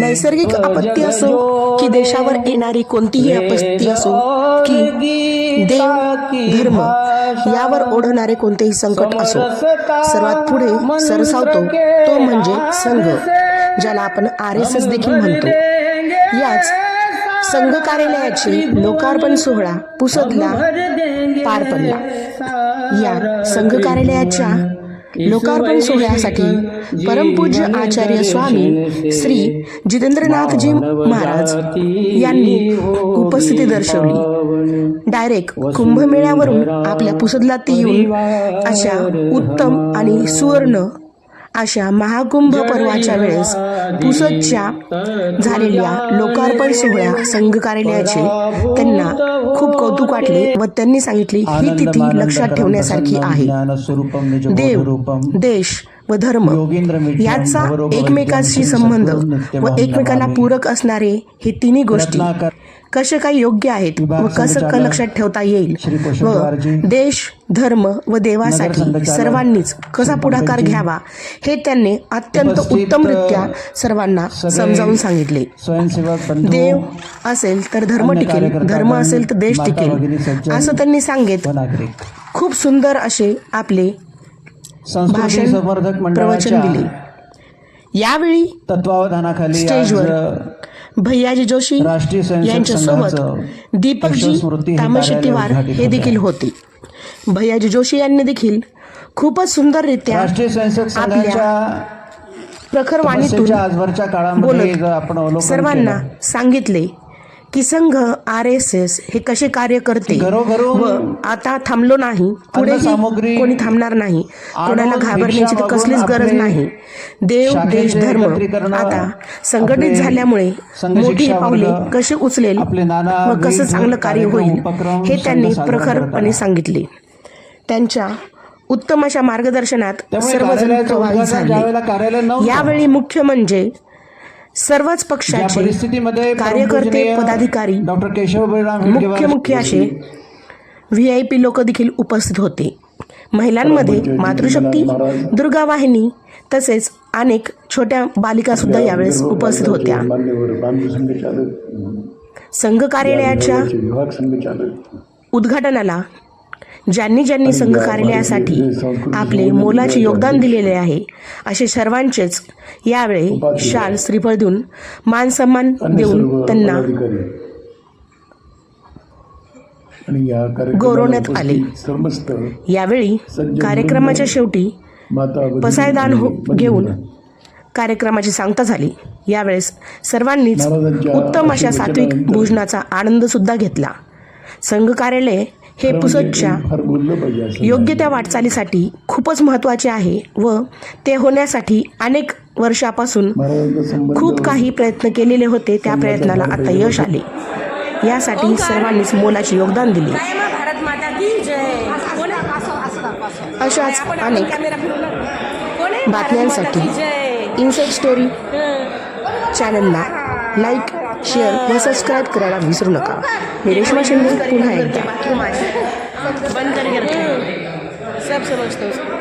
नैसर्गिक आपत्ती असो की देशावर येणारी कोणतीही आपत्ती असो की देव धर्म यावर ओढवणारे कोणतेही संकट असो. सर्वात पुढे सरसावतो तो म्हणजे संघ ज्याला आपण आर एस एस देखील म्हणतो. याच संघ कार्यालयाचे लोकार्पण सोहळा पुसदला पार पडला. या संघ कार्यालयाच्या लोकार्पण सोहळ्यासाठी परमपूज्य आचार्य स्वामी श्री जितेंद्रनाथजी महाराज यांनी उपस्थिती दर्शवली. डायरेक्ट कुंभमेळ्यावरून आपल्या पुसदला ते येऊन अशा उत्तम आणि सुवर्ण अशा महाकुंभ पर्वाच्या वेळेस पुसदच्या झालेल्या लोकार्पण सोहळ्या संघ कार्यालयाचे त्यांना खूप कौतुक वाटले व त्यांनी सांगितले ही तिथी लक्षात ठेवण्यासारखी आहे. देव देश व धर्म याचा एकमेकांशी संबंध व एकमेकांना पूरक असणारे हे तिन्ही गोष्टी कसे काही योग्य आहेत व कसं क लक्षात ठेवता येईल? व देश धर्म व देवासाठी सर्वांनीच कसा पुढाकार घ्यावा हे त्यांनी अत्यंत उत्तमरित्या सर्वांना समजावून सांगितले. देव असेल तर धर्म टिकेल धर्म असेल तर देश टिकेल. असं त्यांनी सांगित. खूप सुंदर असे आपले संस्कृती संवर्धक मंडळाच्या दिले. यावेळी तत्वावधानाखाली स्टेजवर भैयाजी जोशी यांच्यासोबत दीपकजी हे तामशेट्टीवार हे देखील होते. भैयाजी जोशी यांनी देखील खूपच सुंदररित्या आपल्या प्रखर वाणीतून आजवरच्या काळामध्ये आपण सर्वांना सांगितले की संघ आर एस एस हे कसे कार्य करते? व आता थांबलो नाही. अन्नसामुग्री कोणी थांबणार नाही. कोणाला घाबरण्याची तर कसलीच गरज नाही. देव देश धर्म आता संघटित झाल्यामुळे मोठी पावले कसे उचलेल व कसं चांगलं कार्य होईल हे त्यांनी प्रखरपणे. सांगितले. त्यांच्या उत्तम अशा मार्गदर्शनात सर्वजण प्रभावित ज्यावेळेला झाले यावेळी मुख्य म्हणजे सर्वच पक्षाचे परिस्थितीमध्ये कार्यकर्ते पदाधिकारी डॉक्टर केशव मुख्य मुख्य असे व्ही आय पी लोक देखील उपस्थित होते. महिलांमध्ये मातृशक्ती दुर्गा वाहिनी तसेच अनेक छोट्या बालिका सुद्धा यावेळेस उपस्थित होत्या. संघ कार्यालयाच्या उद्घाटनाला ज्यांनी ज्यांनी संघ कार्यालयासाठी आपले मोलाचे योगदान दिलेले आहे असे सर्वांचेच यावेळी शाल श्रीफळ देऊन मान सन्मान अन्य देऊन त्यांना गौरवण्यात आले. यावेळी कार्यक्रमाच्या शेवटी पसायदान हो घेऊन कार्यक्रमाची सांगता झाली. यावेळेस सर्वांनीच उत्तम अशा सात्विक भोजनाचा आनंद सुद्धा घेतला. संघ कार्यालय हे पुसदच्या पाहिजे असं योग्य त्या वाटचालीसाठी खूपच महत्त्वाचे आहे व ते होण्यासाठी अनेक वर्षापासून खूप काही प्रयत्न केलेले होते. त्या प्रयत्नाला आता यश आले. यासाठी सर्वांनीच मोलाचे योगदान दिले. भारत माता की जय? अशाच अनेक बातम्यांसाठी जय? इन्साईट स्टोरी चॅनलला लाईक शेअर व सबस्क्राईब करायला विसरू नका. मी रेश्मा शिंदे पुन्हा एकदा. बंद करके सब समजतो